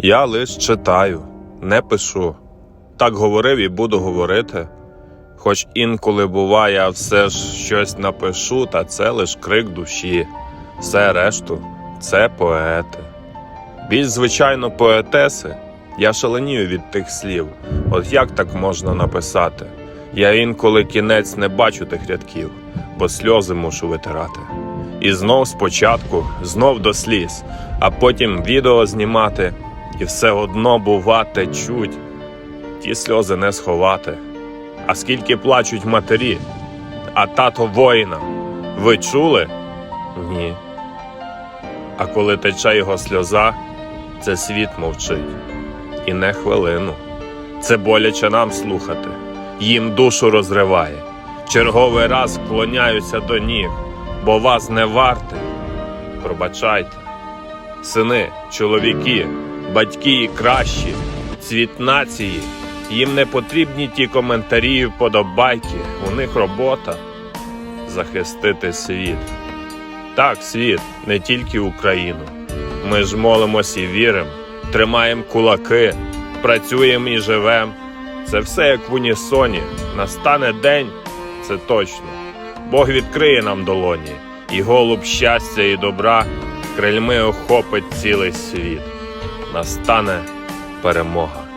Я лиш читаю, не пишу. Так говорив і буду говорити. Хоч інколи буває, я все ж щось напишу, та це лиш крик душі. Все решту це поети. Більш звичайно поетеси, я шаленію від тих слів. От як так можна написати? Я інколи кінець не бачу тих рядків, бо сльози мушу витирати. І знов спочатку, знов до сліз, а потім відео знімати, і все одно бувати чуть, ті сльози не сховати. А скільки плачуть матері, а тато воїна. Ви чули? Ні. А коли тече його сльоза, це світ мовчить. І не хвилину. Це боляче нам слухати, їм душу розриває. Черговий раз вклоняюся до ніг, бо вас не варте. Пробачайте. Сини, чоловіки, батьки і кращі, цвіт нації. Їм не потрібні ті коментарі і вподобайки. У них робота захистити світ. Так, світ, не тільки Україну. Ми ж молимось і віримо, тримаємо кулаки, працюємо і живемо. Це все як в унісоні. Настане день, це точно. Бог відкриє нам долоні, і голуб щастя і добра крильми охопить цілий світ. Настане перемога.